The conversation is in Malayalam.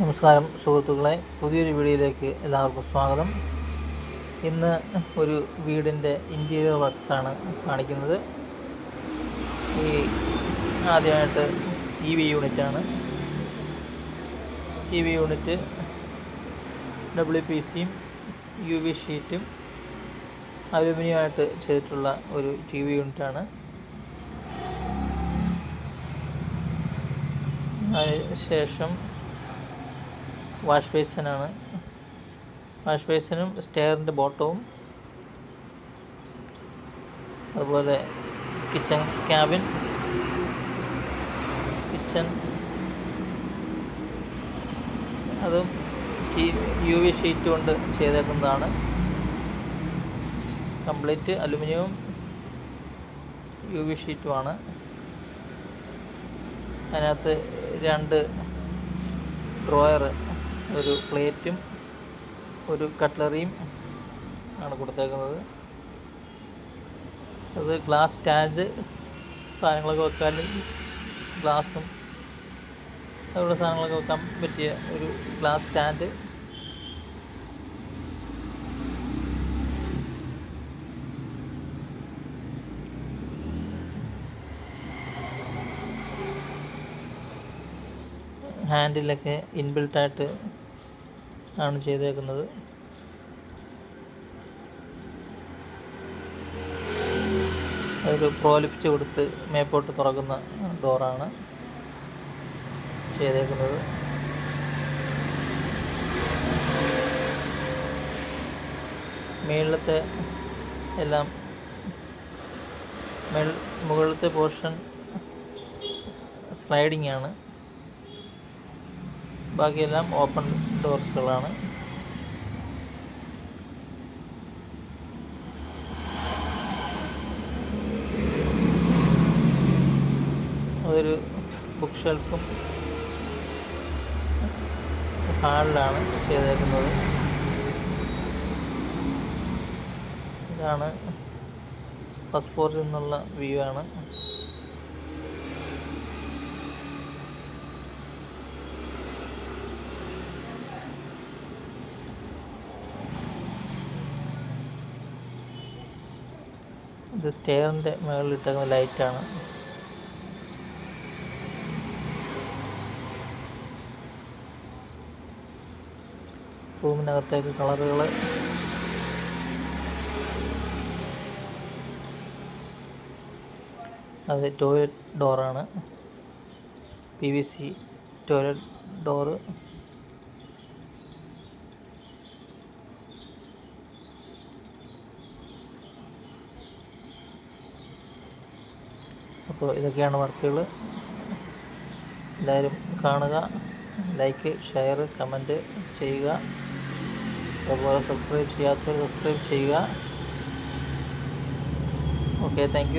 നമസ്കാരം സുഹൃത്തുക്കളെ. പുതിയൊരു വീഡിയോയിലേക്ക് എല്ലാവർക്കും സ്വാഗതം. ഇന്ന് ഒരു വീടിന്റെ ഇന്റീരിയർ വർക്ക്സാണ് കാണിക്കുന്നത്. ഈ ആദ്യമായിട്ട് ടി വി യൂണിറ്റാണ്. T V unit W P സിയും യു വി ഷീറ്റും അലുമിനിയമായിട്ട് ചെയ്തിട്ടുള്ള ഒരു ടി വി യൂണിറ്റാണ്. അതിന് ശേഷം വാഷ് ബേസിനാണ്. വാഷ് ബേസിനും സ്റ്റെയറിന്റെ ബോട്ടവും. അതുപോലെ കിച്ചൺ ക്യാബിൻ. കിച്ചൺ. അതും യു വി ഷീറ്റ് കൊണ്ട് ചെയ്തേക്കുന്നതാണ്. കംപ്ലീറ്റ് അലുമിനിയവും യു വി ഷീറ്റുമാണ്. അതിനകത്ത് രണ്ട് ഡ്രോയർ ഒരു പ്ലേറ്റും ഒരു കട്ട്ലറിയും ആണ് കൊടുത്തേക്കുന്നത്. അത് ഗ്ലാസ് സ്റ്റാൻഡ് സാധനങ്ങളൊക്കെ വെക്കാൻ ഗ്ലാസും അതുപോലെ സാധനങ്ങളൊക്കെ വെക്കാൻ പറ്റിയ ഒരു ഗ്ലാസ് സ്റ്റാൻഡ്. ഹാൻഡിലൊക്കെ ഇൻബിൽട്ടായിട്ട് ആണ് ചെയ്തേക്കുന്നത്. ഒരു പ്രോലിഫ്റ്റ് കൊടുത്ത് മേപ്പോട്ട് തുറക്കുന്ന ഡോറാണ് ചെയ്തേക്കുന്നത്. മേളിലത്തെ എല്ലാം മേൾ മുകളിലത്തെ പോർഷൻ സ്ലൈഡിംഗ് ആണ്. ബാക്കിയെല്ലാം ഓപ്പൺ ഡോർസുകളാണ് അതൊരു ബുക്ക് ഷെൽഫും ഹാളിലാണ് ചെയ്തേക്കുന്നത്. ഇതാണ് ഫ്ലോറിൽ നിന്നുള്ള വ്യൂ ആണ്. ഇത് സ്റ്റെയറിന്റെ മുകളിൽ ഇട്ടേക്കുന്ന ലൈറ്റാണ്. റൂമിനകത്തേക്ക് കളറുകൾ അത് ടോയ്ലറ്റ് ഡോറാണ്. P V C toilet door. അപ്പോൾ ഇതൊക്കെയാണ് വർക്കുകൾ. എല്ലാവരും കാണുക ലൈക്ക് ഷെയർ കമന്റ് ചെയ്യുക. അതുപോലെ സബ്സ്ക്രൈബ് ചെയ്യാത്തവർ സബ്സ്ക്രൈബ് ചെയ്യുക. Okay thank